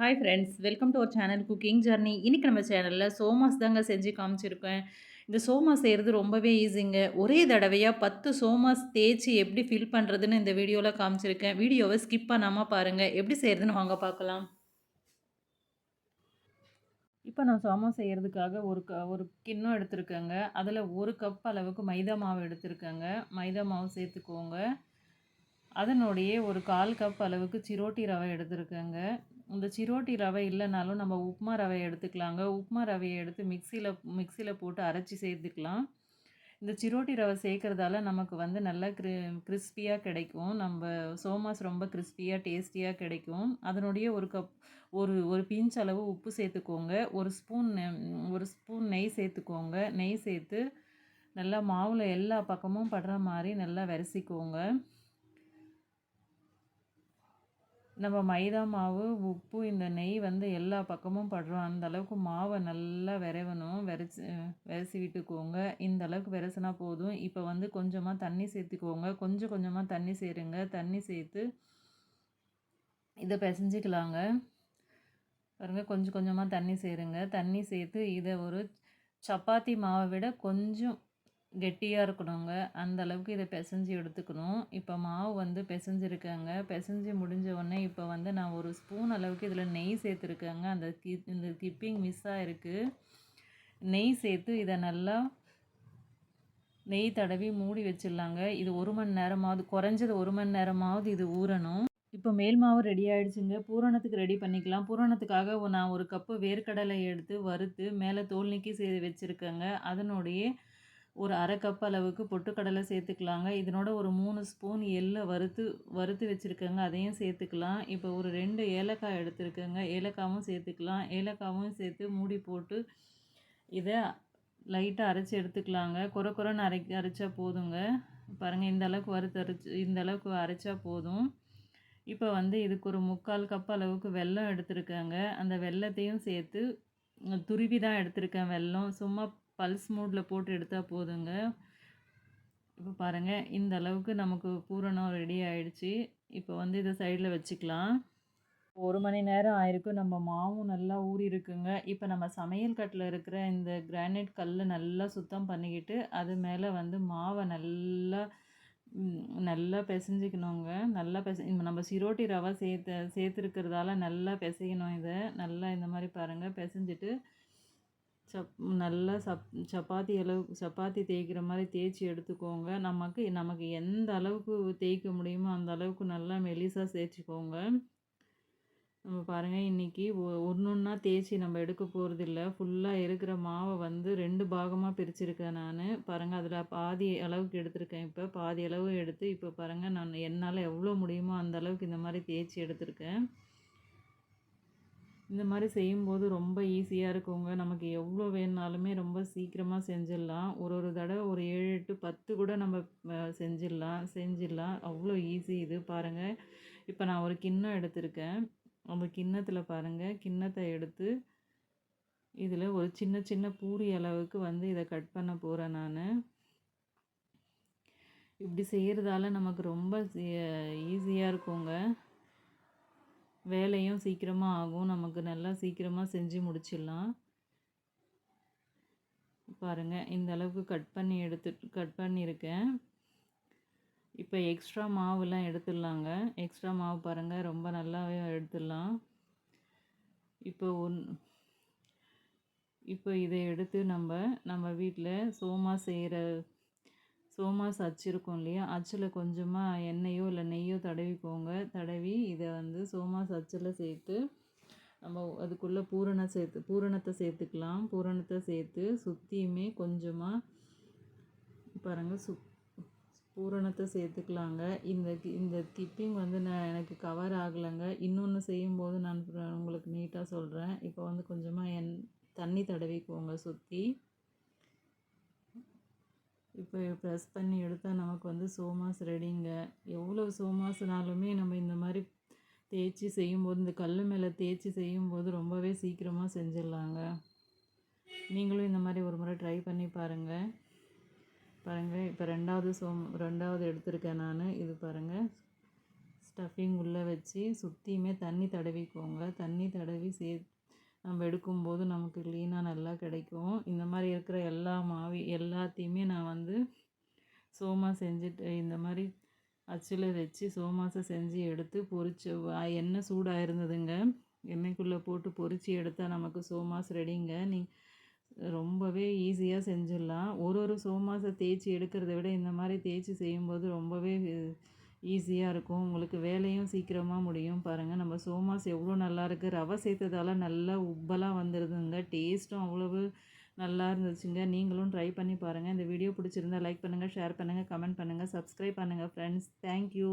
Hi friends welcome to our channel cooking journey இன்றைக்கி நம்ம சேனலில் சோமாஸ் தாங்க செஞ்சு காமிச்சிருக்கேன். இந்த சோமாஸ் செய்கிறது ரொம்பவே ஈஸிங்க ஒரே தடவையாக பத்து சோமாஸ் தேய்ச்சி எப்படி ஃபில் பண்ணுறதுன்னு இந்த வீடியோவில் காமிச்சிருக்கேன். வீடியோவை ஸ்கிப் பண்ணாமல் பாருங்கள் எப்படி செய்கிறதுன்னு வாங்க பார்க்கலாம். இப்போ நான் சோமா செய்கிறதுக்காக ஒரு க ஒரு கிண்ணம் எடுத்திருக்கேங்க. அதில் ஒரு கப் அளவுக்கு மைதா மாவு எடுத்திருக்கேங்க. மைதா மாவு சேர்த்துக்கோங்க. அதனுடைய ஒரு கால் கப் அளவுக்கு சிரோட்டி ரவை எடுத்திருக்கேங்க. இந்த சிரோட்டி ரவை இல்லைனாலும் நம்ம உப்புமா ரவையை எடுத்துக்கலாங்க. உப்புமா ரவையை எடுத்து மிக்சியில் மிக்சியில் போட்டு அரைச்சி சேர்த்துக்கலாம். இந்த சிரோட்டி ரவை சேர்க்குறதால நமக்கு வந்து நல்லா கிரி கிறிஸ்பியாக கிடைக்கும். நம்ம சோமாஸ் ரொம்ப கிறிஸ்பியாக டேஸ்டியாக கிடைக்கும். அதனுடைய ஒரு கப் ஒரு ஒரு பிஞ்ச் அளவு உப்பு சேர்த்துக்கோங்க. ஒரு ஸ்பூன் ஒரு ஸ்பூன் நெய் சேர்த்துக்கோங்க. நெய் சேர்த்து நல்லா மாவில் எல்லா பக்கமும் படுற மாதிரி நல்லா விரசிக்கோங்க. நம்ம மைதா மாவு உப்பு இந்த நெய் வந்து எல்லா பக்கமும் படுறோம். அந்த அளவுக்கு மாவை நல்லா விரைவணும். விரைச்சி விரைச்சி விட்டுக்கோங்க. இந்த அளவுக்கு விரசினா போதும். இப்போ வந்து கொஞ்சமாக தண்ணி சேர்த்துக்கோங்க. கொஞ்சம் கொஞ்சமாக தண்ணி சேருங்க. தண்ணி சேர்த்து இதை பிசைஞ்சிக்கலாங்க. பாருங்கள் கொஞ்சம் கொஞ்சமாக தண்ணி சேருங்க. தண்ணி சேர்த்து இதை ஒரு சப்பாத்தி மாவை விட கொஞ்சம் கெட்டியாக இருக்கணுங்க. அந்த அளவுக்கு இதை பிசைஞ்சு எடுத்துக்கணும். இப்போ மாவு வந்து பிசைஞ்சிருக்கேங்க. பிசைஞ்சு முடிஞ்ச உடனே இப்போ வந்து நான் ஒரு ஸ்பூன் அளவுக்கு இதில் நெய் சேர்த்துருக்கேங்க. அந்த கி இந்த கிப்பிங் மிஸ் ஆகிருக்கு நெய் சேர்த்து இதை நல்லா நெய் தடவி மூடி வச்சிடலாங்க. இது ஒரு மணி நேரமாவது குறைஞ்சது ஒரு மணி நேரமாவது இது ஊறணும். இப்போ மேல் மாவு ரெடி ஆகிடுச்சுங்க பூரணத்துக்கு ரெடி பண்ணிக்கலாம். பூரணத்துக்காக நான் ஒரு கப்பு வேர்க்கடலை எடுத்து வறுத்து மேலே தோல் நீக்கி செய்து வச்சுருக்கேங்க. அதனுடைய ஒரு அரை கப் அளவுக்கு பொட்டுக்கடலை சேர்த்துக்கலாங்க. இதனோட ஒரு மூணு ஸ்பூன் எள்ளை வறுத்து வறுத்து வச்சுருக்கேங்க. அதையும் சேர்த்துக்கலாம். இப்போ ஒரு ரெண்டு ஏலக்காய் எடுத்துருக்கேங்க. ஏலக்காவும் சேர்த்துக்கலாம். ஏலக்காவும் சேர்த்து மூடி போட்டு இதை லைட்டாக அரைச்சி எடுத்துக்கலாங்க. குறை குறைன்னு அரை அரைச்சா போதுங்க. பாருங்கள் இந்த அளவுக்கு வறுத்து அரைச்சி இந்த அளவுக்கு அரைச்சா போதும். இப்போ வந்து இதுக்கு ஒரு முக்கால் கப் அளவுக்கு வெல்லம் எடுத்துருக்கேங்க. அந்த வெல்லத்தையும் சேர்த்து துருவி தான் எடுத்திருக்கேன் வெல்லம். சும்மா பல்ஸ் மூடில் போட்டு எடுத்தால் போதுங்க. இப்போ பாருங்கள் இந்த அளவுக்கு நமக்கு பூரணம் ரெடி ஆகிடுச்சி இப்போ வந்து இதை சைடில் வச்சுக்கலாம். ஒரு மணி நேரம் ஆயிருக்கும் நம்ம மாவும் நல்லா ஊறி இருக்குங்க. இப்போ நம்ம சமையல் கட்டில் இருக்கிற இந்த கிரானைட் கல் நல்லா சுத்தம் பண்ணிக்கிட்டு அது மேலே வந்து மாவை நல்லா நல்லா பிசைஞ்சிக்கணுங்க. நல்லா பெச நம்ம சிரோட்டி ரவை சேர்த்து சேர்த்துருக்கிறதால நல்லா பிசையணும் இதை. நல்லா இந்த மாதிரி பாருங்கள் பிசைஞ்சிட்டு சப் நல்லா சப் சப்பாத்தி அளவு சப்பாத்தி தேய்க்கிற மாதிரி தேய்ச்சி எடுத்துக்கோங்க. நமக்கு நமக்கு எந்த அளவுக்கு தேய்க்க முடியுமோ அந்த அளவுக்கு நல்லா மெலிசாக தேய்ச்சிக்கோங்க. நம்ம பாருங்கள் இன்றைக்கி ஒன்று ஒன்றா தேய்ச்சி நம்ம எடுக்க போகிறதில்ல ஃபுல்லாக இருக்கிற மாவை வந்து ரெண்டு பாகமாக பிரிச்சுருக்கேன் நான். பாருங்கள் அதில் பாதி அளவுக்கு எடுத்திருக்கேன் இப்போ. பாதி அளவு எடுத்து இப்போ பாருங்கள் நான் என்னால் எவ்வளோ முடியுமோ அந்த அளவுக்கு இந்த மாதிரி தேய்ச்சி எடுத்திருக்கேன். இந்த மாதிரி செய்யும்போது ரொம்ப ஈஸியாக இருக்குங்க. நமக்கு எவ்வளோ வேணுனாலுமே ரொம்ப சீக்கிரமாக செஞ்சிடலாம். ஒரு ஒரு தடவை ஒரு ஏழு எட்டு பத்து கூட நம்ம செஞ்சிடலாம். செஞ்சிடலாம். அவ்வளோ ஈஸி இது பாருங்கள் இப்போ நான் ஒரு கிண்ணம் எடுத்திருக்கேன். அந்த கிண்ணத்தில் பாருங்கள் கிண்ணத்தை எடுத்து இதில் ஒரு சின்ன சின்ன பூரி அளவுக்கு வந்து இதை கட் பண்ண போகிறேன் நான். இப்படி செய்கிறதால நமக்கு ரொம்ப ஈஸியாக இருக்குங்க. வேலையும் சீக்கிரமாக ஆகும். நமக்கு நல்லா சீக்கிரமாக செஞ்சு முடிச்சிடலாம். பாருங்கள் இந்த அளவுக்கு கட் பண்ணி எடுத்து கட் பண்ணியிருக்கேன். இப்போ எக்ஸ்ட்ரா மாவுலாம் எடுத்துடலாங்க. எக்ஸ்ட்ரா மாவு பாருங்கள் ரொம்ப நல்லாவே எடுத்துடலாம். இப்போ ஒன் இப்போ இதை எடுத்து நம்ம நம்ம வீட்டில் சோமா செய்கிற சோமாஸ் அச்சு இருக்கும் இல்லையா? அச்சில் கொஞ்சமாக எண்ணெயோ இல்லை நெய்யோ தடவிக்கோங்க. தடவி இதை வந்து சோமாஸ் அச்சில் சேர்த்து நம்ம அதுக்குள்ளே பூரணம் சேர்த்து பூரணத்தை சேர்த்துக்கலாம். பூரணத்தை சேர்த்து சுற்றியுமே கொஞ்சமாக பாருங்கள் சு பூரணத்தை சேர்த்துக்கலாங்க. இந்த இந்த கிப்பிங் வந்து நான் எனக்கு கவர் ஆகலைங்க. இன்னொன்று செய்யும்போது நான் உங்களுக்கு நீட்டாக சொல்கிறேன் இப்போ வந்து கொஞ்சமாக என் தண்ணி தடவிக்குவோங்க சுற்றி இப்போ ப்ரெஸ் பண்ணி எடுத்தால் நமக்கு வந்து சோமாஸ் ரெடிங்க எவ்வளோ சோமாஸ்னாலுமே நம்ம இந்த மாதிரி தேய்ச்சி செய்யும்போது இந்த கல் மேலே தேய்ச்சி செய்யும்போது ரொம்பவே சீக்கிரமாக செஞ்சிடலாங்க. நீங்களும் இந்த மாதிரி ஒரு முறை ட்ரை பண்ணி பாருங்கள் பாருங்கள் இப்போ ரெண்டாவது சோம் ரெண்டாவது எடுத்திருக்கேன் நான். இது பாருங்கள் ஸ்டஃபிங் உள்ளே வச்சு சுற்றியுமே தண்ணி தடவிக்கோங்க. தண்ணி தடவி சே நம்ம எடுக்கும்போது நமக்கு க்ளீனாக நல்லா கிடைக்கும். இந்த மாதிரி இருக்கிற எல்லா மாவி எல்லாத்தையுமே நான் வந்து சோமா செஞ்சுட்டு இந்த மாதிரி அச்சில் வச்சு சோமாஸை செஞ்சு எடுத்து பொறிச்சு எண்ணெய் சூடாக இருந்ததுங்க எண்ணெய்க்குள்ளே போட்டு பொறிச்சு எடுத்தால் நமக்கு சோமாஸ் ரெடிங்க நீ ரொம்பவே ஈஸியாக செஞ்சிடலாம். ஒரு ஒரு சோமாஸை தேய்ச்சி எடுக்கிறத விட இந்த மாதிரி தேய்ச்சி செய்யும்போது ரொம்பவே ஈஸியாக இருக்கும். உங்களுக்கு வேலையும் சீக்கிரமாக முடியும் பாருங்கள் நம்ம சோமாஸ் எவ்வளோ நல்லா இருக்குது ரவை சேர்த்ததால நல்லா உப்பலாக வந்துடுதுங்க டேஸ்ட்டும் அவ்வளவு நல்லா இருந்துச்சுங்க. நீங்களும் ட்ரை பண்ணி பாருங்கள் இந்த வீடியோ பிடிச்சிருந்தா லைக் பண்ணுங்கள் ஷேர் பண்ணுங்கள் கமெண்ட் பண்ணுங்கள் சப்ஸ்கிரைப் பண்ணுங்கள் ஃப்ரெண்ட்ஸ் தேங்க்யூ